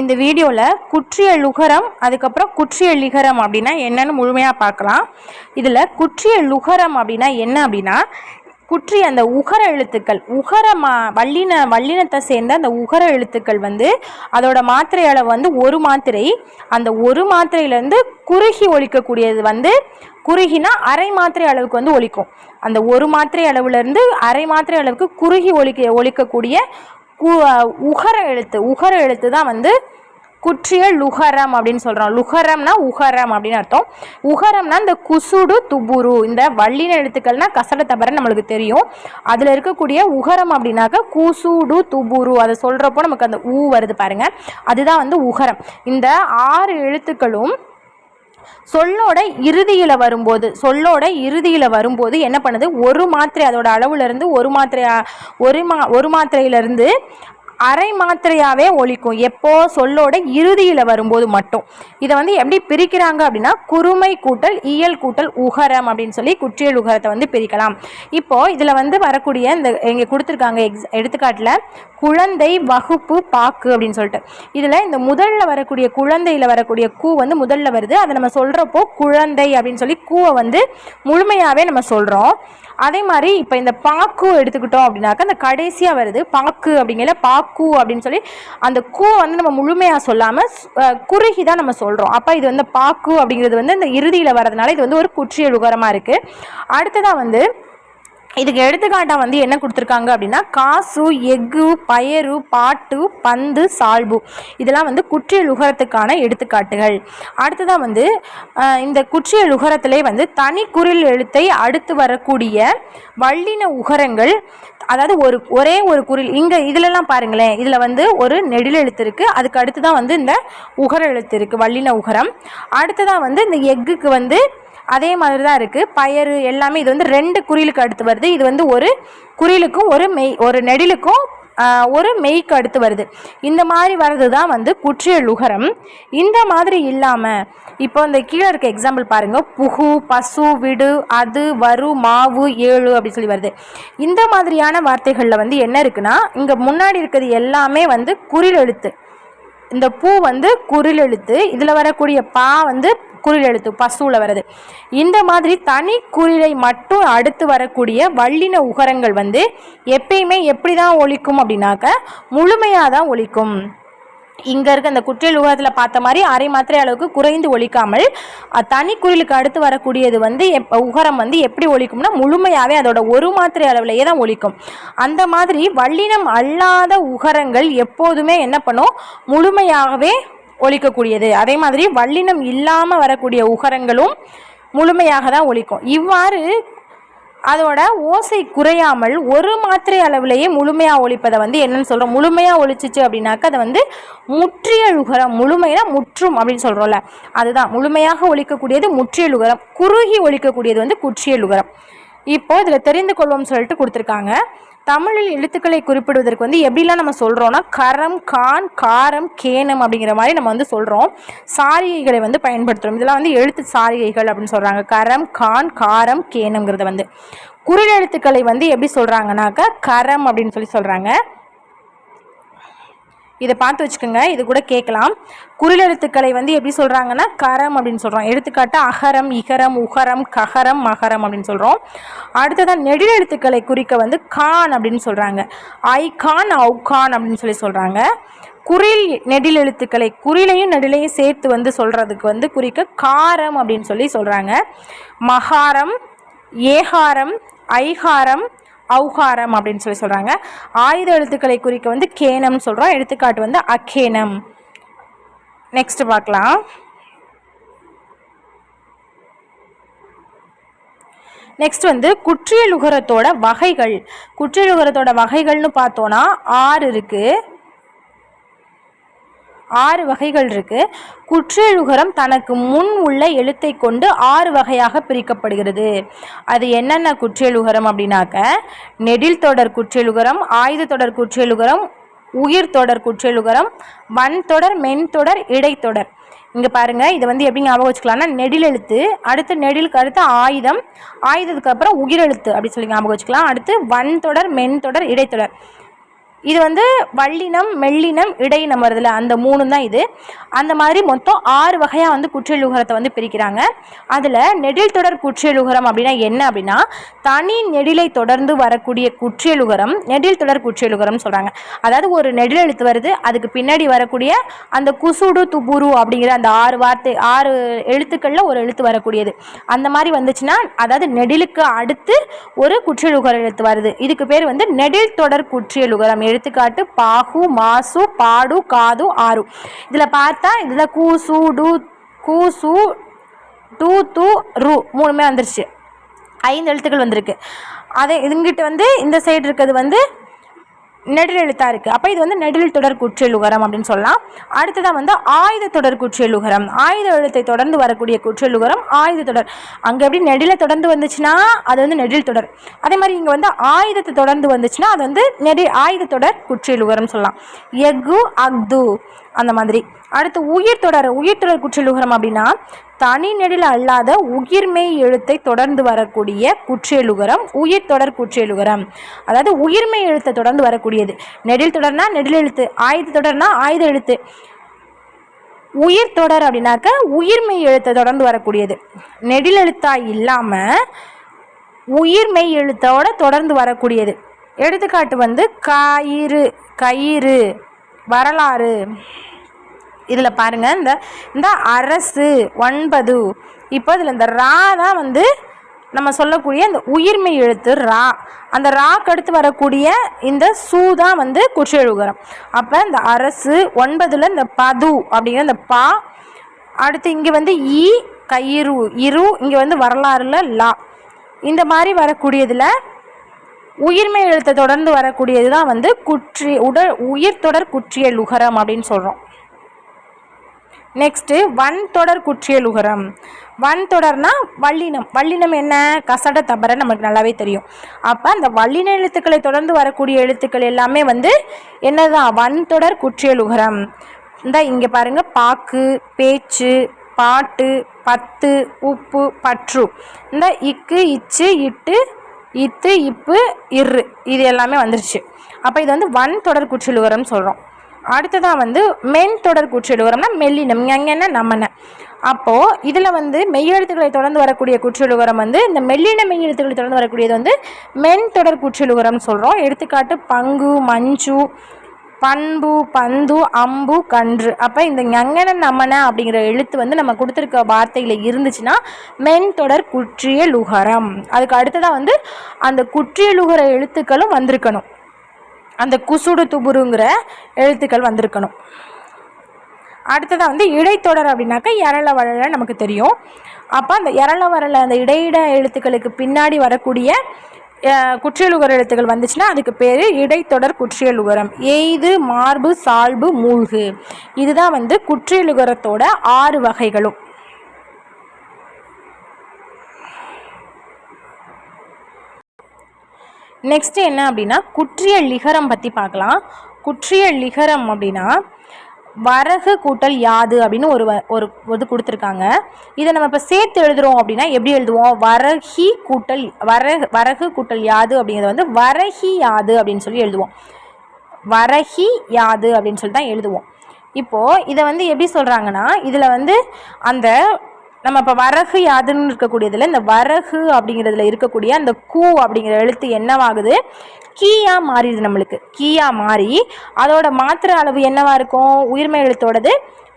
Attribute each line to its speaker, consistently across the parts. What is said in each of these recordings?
Speaker 1: இந்த வீடியோவில் குற்றிய லுகரம் அதுக்கப்புறம் குற்றிய லிகரம் அப்படின்னா என்னன்னு முழுமையாக பார்க்கலாம். இதில் குற்றிய லுகரம் அப்படின்னா என்ன அப்படின்னா குற்றிய அந்த உகர எழுத்துக்கள் உகரமா வல்லின வல்லினத்தை சேர்ந்த அந்த உகர எழுத்துக்கள் வந்து அதோட மாத்திரை அளவு வந்து ஒரு மாத்திரை. அந்த ஒரு மாத்திரையிலேருந்து குறுகி ஒழிக்கக்கூடியது வந்து குறுகினா அரை மாத்திரை அளவுக்கு வந்து ஒழிக்கும் அந்த ஒரு மாத்திரை அளவுலேருந்து அரை மாத்திரை அளவுக்கு குறுகி ஒலிக்க ஒழிக்கக்கூடிய உகர எழுத்து. உகர எழுத்து தான் வந்து குற்றிய லுகரம் அப்படின்னு சொல்கிறோம் லுகரம்னா உகரம் அப்படின்னு அர்த்தம். உகரம்னா இந்த குசுடு துபுரு இந்த வள்ளின எழுத்துக்கள்னா கசட தபர நம்மளுக்கு தெரியும். அதில் இருக்கக்கூடிய உகரம் அப்படின்னாக்க குசுடு துபுரு. அதை சொல்கிறப்போ நமக்கு அந்த ஊ வருது பாருங்கள் அதுதான் வந்து உகரம். இந்த ஆறு எழுத்துக்களும் சொல்லோட இறுதியில் வரும்போது சொல்லோட இறுதியில் வரும்போது என்ன பண்ணுது? ஒரு மாத்திரை அதோட அளவுலேருந்து ஒரு மாத்திரை ஒரு மா ஒரு மாத்திரையிலேருந்து அரை மாத்திரையாகவே ஒழிக்கும். எப்போ சொல்லோட இறுதியில் வரும்போது மட்டும். இதை வந்து எப்படி பிரிக்கிறாங்க அப்படின்னா குறுமை கூட்டல் இயல் கூட்டல் உகரம் அப்படின்னு சொல்லி குற்றியல் உகரத்தை வந்து பிரிக்கலாம். இப்போது இதில் வந்து வரக்கூடிய இந்த இங்கே கொடுத்துருக்காங்க எக்ஸ் எடுத்துக்காட்டில் குழந்தை வகுப்பு பாக்கு அப்படின்னு சொல்லிட்டு. இதில் இந்த முதல்ல வரக்கூடிய குழந்தையில் வரக்கூடிய கூ வந்து முதல்ல வருது. அதை நம்ம சொல்கிறப்போ குழந்தை அப்படின்னு சொல்லி கூவை வந்து முழுமையாகவே நம்ம சொல்கிறோம் அதே மாதிரி இப்போ இந்த பாக்கு எடுத்துக்கிட்டோம் அப்படின்னாக்கா அந்த கடைசியாக வருது. பாக்கு அப்படிங்கிற பாக்கு கூ அப்படின்னு சொல்லி அந்த கூ வந்து நம்ம முழுமையாக சொல்லாமல் குறுகி தான் நம்ம சொல்கிறோம் அப்போ இது வந்து பாக்கு அப்படிங்கிறது வந்து இந்த இறுதியில் வரதுனால இது வந்து ஒரு குற்றியல் உகரமாக இருக்குது அடுத்ததாக வந்து இதுக்கு எடுத்துக்காட்டாக வந்து என்ன கொடுத்துருக்காங்க அப்படின்னா காசு எஃகு பயறு பாட்டு பந்து சால்பு. இதெல்லாம் வந்து குற்றியல் உகரத்துக்கான எடுத்துக்காட்டுகள். அடுத்ததாக வந்து இந்த குற்றியல் உகரத்திலே வந்து தனி குரில் எழுத்தை அடுத்து வரக்கூடிய வள்ளின உகரங்கள் அதாவது ஒரு ஒரே ஒரு குரில் இங்கே இதிலெல்லாம் பாருங்களேன் இதில் வந்து ஒரு நெடில் எழுத்து இருக்குது அதுக்கு அடுத்து தான் வந்து இந்த உகர எழுத்து இருக்குது வள்ளின உகரம். அடுத்ததாக வந்து இந்த எஃகுக்கு வந்து அதே மாதிரி தான் இருக்குது பயறு எல்லாமே இது வந்து ரெண்டு குறிலுக்கு அடுத்து வருது. இது வந்து ஒரு குறிலுக்கும் ஒரு மெய் ஒரு நெடிலுக்கும் ஒரு மெய்க்கு அடுத்து வருது. இந்த மாதிரி வர்றது தான் வந்து குற்றியல் உகரம் இந்த மாதிரி இல்லாமல் இப்போ இந்த கீழே இருக்க எக்ஸாம்பிள் பாருங்கள் புகு பசு விடு அது வரு மாவு ஏழு அப்படின்னு சொல்லி வருது. இந்த மாதிரியான வார்த்தைகளில் வந்து என்ன இருக்குன்னா இங்கே முன்னாடி இருக்கிறது எல்லாமே வந்து குறில் எழுத்து. இந்த பூ வந்து குரில் எழுத்து இதில் வரக்கூடிய பா வந்து குரில் எழுத்து பசுவில் வருது இந்த மாதிரி தனி குறிலை மட்டும் அடுத்து வரக்கூடிய வள்ளின உகரங்கள் வந்து எப்பயுமே எப்படி தான் ஒழிக்கும் அப்படின்னாக்க முழுமையாக தான் ஒழிக்கும் இங்கே இருக்க அந்த குற்றியல் உகரத்தில் பார்த்த மாதிரி அரை மாத்திரை அளவுக்கு குறைந்து ஒழிக்காமல் தனி குரலுக்கு அடுத்து வரக்கூடியது வந்து எப் உகரம் வந்து எப்படி ஒழிக்கும்னா முழுமையாகவே அதோட ஒரு மாத்திரை அளவிலேயே தான் ஒழிக்கும். அந்த மாதிரி வள்ளினம் அல்லாத உகரங்கள் எப்போதுமே என்ன பண்ணும்? முழுமையாகவே ஒழிக்கக்கூடியது. அதே மாதிரி வல்லினம் இல்லாமல் வரக்கூடிய உகரங்களும் முழுமையாக தான் ஒழிக்கும். இவ்வாறு அதோட ஓசை குறையாமல் ஒரு மாத்திரை அளவிலேயே முழுமையாக ஒழிப்பதை வந்து என்னன்னு சொல்கிறோம் முழுமையாக ஒழிச்சிச்சு அப்படின்னாக்கா அதை வந்து முற்றியழுகரம் முழுமையாக முற்றும் அப்படின்னு சொல்கிறோம்ல அதுதான். முழுமையாக ஒழிக்கக்கூடியது முற்றியழுகரம் குறுகி ஒழிக்கக்கூடியது வந்து குற்றியலுகரம் இப்போ இதில் தெரிந்து கொள்வோம் சொல்லிட்டு கொடுத்துருக்காங்க. தமிழில் எழுத்துக்களை குறிப்பிடுவதற்கு வந்து எப்படிலாம் நம்ம சொல்கிறோன்னா கரம் கான் காரம் கேனம் அப்படிங்கிற மாதிரி நம்ம வந்து சொல்கிறோம் சாரிகைகளை வந்து பயன்படுத்துகிறோம் இதெல்லாம் வந்து எழுத்து சாரிகைகள் அப்படின்னு சொல்கிறாங்க கரம் கான் காரம் கேனம்ங்கிறத வந்து. குரல் எழுத்துக்களை வந்து எப்படி சொல்கிறாங்கனாக்கா கரம் அப்படின்னு சொல்லி சொல்கிறாங்க இதை பார்த்து வச்சுக்கோங்க இது கூட கேட்கலாம். குரில் எழுத்துக்களை வந்து எப்படி சொல்கிறாங்கன்னா கரம் அப்படின்னு சொல்கிறோம் எடுத்துக்காட்டு அகரம் இகரம் உகரம் ககரம் மகரம் அப்படின்னு சொல்கிறோம் அடுத்ததான் நெடில் எழுத்துக்களை குறிக்க வந்து கான் அப்படின்னு சொல்கிறாங்க ஐ கான் அவு கான் அப்படின்னு சொல்லி சொல்கிறாங்க குரில் நெடில் எழுத்துக்களை குறிலையும் நெடிலையும் சேர்த்து வந்து சொல்கிறதுக்கு வந்து குறிக்க காரம் அப்படின்னு சொல்லி சொல்கிறாங்க மகாரம் ஏகாரம் ஐகாரம் அவுகாரம் அப்படின்னு சொல்லி சொல்கிறாங்க ஆயுத எழுத்துக்களை குறிக்க வந்து கேனம்னு சொல்கிறோம் எடுத்துக்காட்டு வந்து அக்கேனம் நெக்ஸ்ட் பார்க்கலாம். நெக்ஸ்ட் வந்து குற்றியலுகரத்தோட வகைகள். குற்றியலுகரத்தோட வகைகள்னு பார்த்தோன்னா ஆறு இருக்குது ஆறு வகைகள் இருக்குது குற்றெழுகரம் தனக்கு முன் உள்ள எழுத்தை கொண்டு ஆறு வகையாக பிரிக்கப்படுகிறது. அது என்னென்ன குற்றெழுகரம் அப்படின்னாக்க நெடில் தொடர் குற்றெழுகரம் ஆயுத தொடர் குற்றெழுகரம் உயிர் தொடர் குற்றெழுகரம் வன் தொடர் மென் தொடர் இடைத்தொடர் இங்கே பாருங்கள் இதை வந்து எப்படி ஞாபகம் வச்சுக்கலாம்னா நெடில் எழுத்து அடுத்து நெடிலுக்கு அடுத்து ஆயுதம் ஆயுதத்துக்கு அப்புறம் உயிரெழுத்து அப்படி சொல்லி ஞாபகம் வச்சுக்கலாம். அடுத்து வன் தொடர் மென் தொடர் இடைத்தொடர் இது வந்து வள்ளினம் மெல்லினம் இடையினம் வருதுல அந்த மூணு தான் இது. அந்த மாதிரி மொத்தம் ஆறு வகையாக வந்து குற்றியலுகரத்தை வந்து பிரிக்கிறாங்க. அதில் நெடில் தொடர் குற்றியலுகரம் அப்படின்னா என்ன அப்படின்னா தனி நெடிலை தொடர்ந்து வரக்கூடிய குற்றியலுகரம் நெடில் தொடர் குற்றியலுகரம்னு சொல்கிறாங்க அதாவது ஒரு நெடில் எழுத்து வருது அதுக்கு பின்னாடி வரக்கூடிய அந்த குசுடு துபுரு அப்படிங்கிற அந்த ஆறு வார்த்தை ஆறு எழுத்துக்களில் ஒரு எழுத்து வரக்கூடியது. அந்த மாதிரி வந்துச்சுன்னா அதாவது நெடிலுக்கு அடுத்து ஒரு குற்றியலுகர எழுத்து வருது. இதுக்கு பேர் வந்து நெடில் தொடர் குற்றியலுகரம் எடுத்துக்காட்டு பாகு மாசு பாடு காது ஆறு. இதில் பார்த்தா இதில் கூசு டூ கூசு டூ து ரூ மூணுமே வந்துருச்சு. ஐந்து எழுத்துக்கள் வந்திருக்கு. அதே இதுங்கிட்ட வந்து இந்த சைடு இருக்கிறது வந்து நெடில் எழுத்தா இருக்குது அப்போ இது வந்து நெடில் தொடர் குற்றியலுகரம் அப்படின்னு சொல்லலாம். அடுத்ததாக வந்து ஆயுத தொடர் குற்றியலுகரம் ஆயுத எழுத்தை தொடர்ந்து வரக்கூடிய குற்றியலுகரம் ஆயுத தொடர். அங்கே எப்படி நெடில தொடர்ந்து வந்துச்சுன்னா அது வந்து நெடில் தொடர். அதே மாதிரி இங்கே வந்து ஆயுதத்தை தொடர்ந்து வந்துச்சுன்னா அது வந்து நெடி ஆயுத தொடர் குற்றியலுகரம் சொல்லலாம். எஃகு அக்து அந்த மாதிரி. அடுத்து உயிர் தொடர் உயிர் தொடர் குற்றியலுகரம் அப்படின்னா தனி நெடில் அல்லாத உயிர்மெய் எழுத்தை தொடர்ந்து வரக்கூடிய குற்றியலுகரம் உயிர் தொடர் குற்றியலுகரம் அதாவது உயிர்மெய் எழுத்தை தொடர்ந்து வரக்கூடியது. நெடில் தொடர்னா நெடில் எழுத்து ஆயுத தொடர்னா ஆயுத எழுத்து. உயிர் தொடர் அப்படின்னாக்க உயிர்மெய் எழுத்தை தொடர்ந்து வரக்கூடியது. நெடில் எழுத்தா இல்லாமல் உயிர்மெய் எழுத்தோட தொடர்ந்து வரக்கூடியது. எடுத்துக்காட்டு வந்து கயிறு கயிறு வரலாறு. இதில் பாருங்கள் இந்த இந்த அரசு ஒன்பது. இப்போ இதில் இந்த ரா தான் வந்து நம்ம சொல்லக்கூடிய இந்த உயிர்மெய் எழுத்து ரா. அந்த ராக்கு அடுத்து வரக்கூடிய இந்த சூ தான் வந்து குற்றியலுகரம் அப்போ இந்த அரசு ஒன்பதில் இந்த பது அப்படிங்கிற இந்த பா. அடுத்து இங்கே வந்து ஈ கயிறு இரு இங்கே வந்து வரலாறுல லா. இந்த மாதிரி வரக்கூடியதில் உயிர்மெய் எழுத்தை தொடர்ந்து வரக்கூடியது தான் வந்து குற்றி உடல் உயிர் தொடர் குற்றிய லுகரம் அப்படின்னு சொல்கிறோம் நெக்ஸ்ட்டு வன் தொடர் குற்றியலுகரம் வன் தொடர்னா வல்லினம் வல்லினம் என்ன? கசட தபர நமக்கு நல்லாவே தெரியும். அப்போ அந்த வல்லின எழுத்துக்களை தொடர்ந்து வரக்கூடிய எழுத்துக்கள் எல்லாமே வந்து என்னதான்? வன் தொடர் குற்றியலுகரம் இந்த இங்கே பாருங்கள் பாக்கு பேச்சு பாட்டு பத்து உப்பு பற்று. இந்த இக்கு இச்சு இட்டு இத்து இப்பு இரு இது எல்லாமே வந்துருச்சு. அப்போ இது வந்து வன் தொடர் குற்றியலுகரம்னு சொல்கிறோம் அடுத்ததாக வந்து மென் தொடர் குற்றியலுகரம்னா மெல்லினம். எங்கன்னா நம்மன. அப்போது இதில் வந்து மெய்யெழுத்துக்களை தொடர்ந்து வரக்கூடிய குற்றியலுகரம் வந்து இந்த மெல்லின மெய்யெழுத்துக்களை தொடர்ந்து வரக்கூடியது வந்து மென் தொடர் குற்றியலுகரம்னு சொல்கிறோம் எடுத்துக்காட்டு பங்கு மஞ்சு பண்பு பந்து அம்பு கன்று. அப்போ இந்த ஞங்கன நமன அப்படிங்கிற எழுத்து வந்து நம்ம கொடுத்துருக்க வார்த்தையில் இருந்துச்சுன்னா மென் தொடர் குற்றிய லுகரம் அதுக்கு அடுத்ததாக வந்து அந்த குற்றிய லுகர எழுத்துக்களும் வந்திருக்கணும். அந்த குசுடு துபுருங்கிற எழுத்துக்கள் வந்திருக்கணும். அடுத்ததாக வந்து இடைத்தொடர் அப்படின்னாக்கா எரள வழல நமக்கு தெரியும். அப்போ அந்த எரள வரல அந்த இடையிட எழுத்துக்களுக்கு பின்னாடி வரக்கூடிய அஹ், குற்றியலுகர எழுத்துக்கள் வந்துச்சுன்னா அதுக்கு பேர் இடைத்தொடர் குற்றியலுகரம். எய்து மார்பு சால்பு மூழ்கு. இதுதான் வந்து குற்றியலுகரத்தோட ஆறு வகைகளும். நெக்ஸ்ட் என்ன அப்படின்னா குற்றிய லிகரம் பற்றி பார்க்கலாம். குற்றிய லிகரம் அப்படின்னா வரகு கூட்டல் யாது அப்படின்னு ஒரு வ- ஒரு இது கொடுத்துருக்காங்க. இதை நம்ம இப்போ சேர்த்து எழுதுறோம் அப்படின்னா எப்படி எழுதுவோம்? வரகி கூட்டல் வரகு வரகு கூட்டல் யாது அப்படிங்கிறத வந்து வரகி யாது அப்படின்னு சொல்லி எழுதுவோம். வரகி யாது அப்படின்னு சொல்லி தான் எழுதுவோம். இப்போது இதை வந்து எப்படி சொல்கிறாங்கன்னா இதில் வந்து அந்த நம்ம இப்போ வரகு யாதுன்னு இருக்கக்கூடியதில் இந்த வரகு அப்படிங்கிறதுல இருக்கக்கூடிய அந்த கூ அப்படிங்கிற எழுத்து என்னவாகுது? கீயா மாறிடுது நம்மளுக்கு. கீயா மாறி அதோட மாத்திரை அளவு என்னவா இருக்கும்? உயிர்மை எழுத்தோடது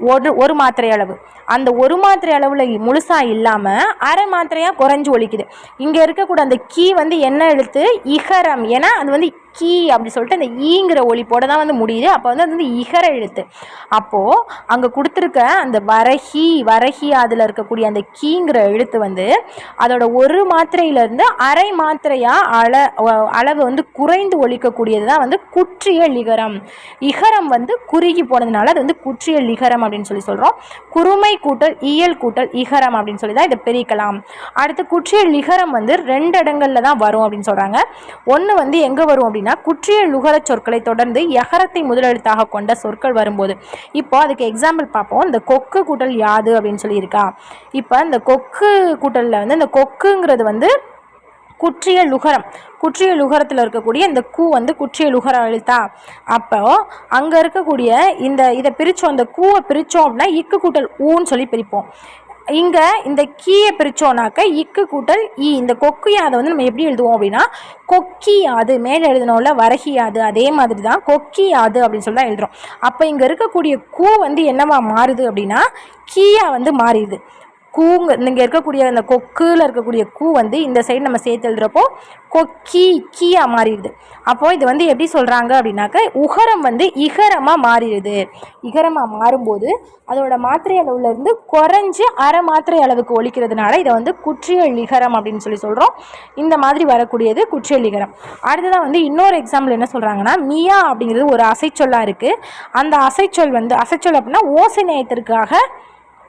Speaker 1: ஒரு ஒரு மாத்திரை அளவு. அந்த ஒரு மாத்திரை அளவில் முழுசாக இல்லாமல் அரை மாத்திரையாக குறைஞ்சு ஒலிக்குது இங்கே இருக்கக்கூட அந்த கீ வந்து என்ன எழுத்து? இகரம். ஏன்னா அது வந்து கீ அப்படி சொல்லிட்டு அந்த ஈங்கிற ஒலிப்போட தான் வந்து முடியுது. அப்போ வந்து அது வந்து இகர எழுத்து. அப்போது அங்கே கொடுத்துருக்க அந்த வரகி வரகி அதில் இருக்கக்கூடிய அந்த கீங்கிற எழுத்து வந்து அதோட ஒரு மாத்திரையிலேருந்து அரை மாத்திரையாக அள அளவு வந்து குறைந்து ஒழிக்கக்கூடியது தான் வந்து குற்றிய லிகரம். இகரம் வந்து குறுகி போனதுனால அது வந்து குற்றிய லிகரம் அப்படின்னு சொல்லி சொல்கிறோம் குறுமை கூட்டல் இயல் கூட்டல் இகரம் அப்படின்னு சொல்லி தான் இதை பிரிக்கலாம். அடுத்து குற்றிய லிகரம் வந்து ரெண்டு இடங்களில் தான் வரும் அப்படின்னு சொல்கிறாங்க ஒன்று வந்து எங்கே வரும் அப்படின்னு குற்றிய லுகர சொற்களை தொடர்ந்து எகரத்தை முதலெழுத்தாக கொண்ட சொற்கள் வரும்போது. இப்போ அதுக்கு எக்ஸாம்பிள் பார்ப்போம். இந்த கொக்கு கூட்டல் யாது அப்படின்னு சொல்லி இருக்கா இப்போ இந்த கொக்கு கூட்டலில் வந்து இந்த கொக்குங்கிறது வந்து குற்றிய லுகரம் குற்றிய லுகரத்தில் இருக்கக்கூடிய இந்த கூ வந்து குற்றிய லுகர எழுத்தா. அப்போ அங்கே இருக்கக்கூடிய இந்த இதை பிரித்தோம் அந்த கூவை பிரித்தோம் அப்படின்னா இக்கு கூட்டல் ஊன்னு சொல்லி பிரிப்போம். இங்கே இந்த கீயை பிரித்தோன்னாக்க இக்கு கூட்டல் ஈ. இந்த கொக்கியாது வந்து நம்ம எப்படி எழுதுவோம் அப்படின்னா கொக்கியாது. மேலே எழுதினோம்ல வரகியாது. அதே மாதிரி தான் கொக்கியாது அப்படின்னு சொல்லி தான் எழுதுகிறோம் அப்போ இங்கே இருக்கக்கூடிய கூ வந்து என்னவா மாறுது அப்படின்னா கீயா வந்து மாறிடுது. கூங்க இங்கே இருக்கக்கூடிய அந்த கொக்குல இருக்கக்கூடிய கூ வந்து இந்த சைடு நம்ம சேர்த்து எழுதுறப்போ கொக்கி கீயாக மாறிடுது. அப்போது இது வந்து எப்படி சொல்கிறாங்க அப்படின்னாக்க உகரம் வந்து இகரமாக மாறிடுது. இகரமாக மாறும்போது அதோட மாத்திரை அளவுலேருந்து குறைஞ்சி அரை மாத்திரை அளவுக்கு ஒழிக்கிறதுனால இதை வந்து குற்றியல் இகரம் அப்படின்னு சொல்லி சொல்கிறோம் இந்த மாதிரி வரக்கூடியது குற்றியல் இகரம். அடுத்ததாக வந்து இன்னொரு எக்ஸாம்பிள் என்ன சொல்கிறாங்கன்னா மியா அப்படிங்கிறது ஒரு அசைச்சொல்லாக இருக்குது அந்த அசைச்சொல் வந்து அசைச்சொல் அப்படின்னா ஓசை நேயத்திற்காக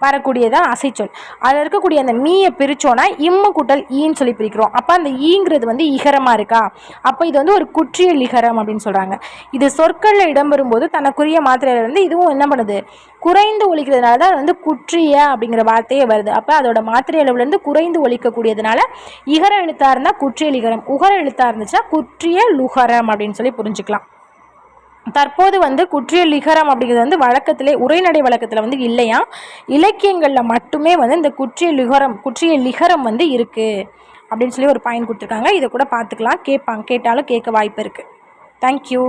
Speaker 1: வரக்கூடியதான் அசைச்சொல். அதில் இருக்கக்கூடிய அந்த மீயை பிரித்தோன்னா இம்மு கூட்டல் ஈன்னு சொல்லி பிரிக்கிறோம். அப்போ அந்த ஈங்கிறது வந்து இகரமாக இருக்கா? அப்போ இது வந்து ஒரு குற்றியல் இகரம் அப்படின்னு சொல்கிறாங்க இது சொற்களில் இடம்பெறும்போது தனக்குரிய மாத்திரையில் வந்து இதுவும் என்ன பண்ணுது? குறைந்து ஒழிக்கிறதுனால தான் வந்து குற்றிய அப்படிங்கிற வார்த்தையே வருது. அப்போ அதோட மாத்திரை அளவுலேருந்து குறைந்து ஒழிக்கக்கூடியதுனால இகர எழுத்தாக இருந்தால் குற்றியல் இகரம் உகர எழுத்தாக இருந்துச்சுன்னா குற்றிய லுகரம் அப்படின்னு சொல்லி புரிஞ்சுக்கலாம். தற்போது வந்து குற்றியல் லிகரம் அப்படிங்கிறது வந்து வழக்கத்திலே உரைநடை வழக்கத்தில் வந்து இல்லையா? இலக்கியங்களில் மட்டுமே வந்து இந்த குற்றியல் லிகரம் குற்றியல் லிகரம் வந்து இருக்குது அப்படின்னு சொல்லி ஒரு பாயிண்ட் கொடுத்துருக்காங்க. இதை கூட பார்த்துக்கலாம். கேட்பாங்க கேட்டாலும் கேட்க வாய்ப்பு இருக்குது தேங்க்யூ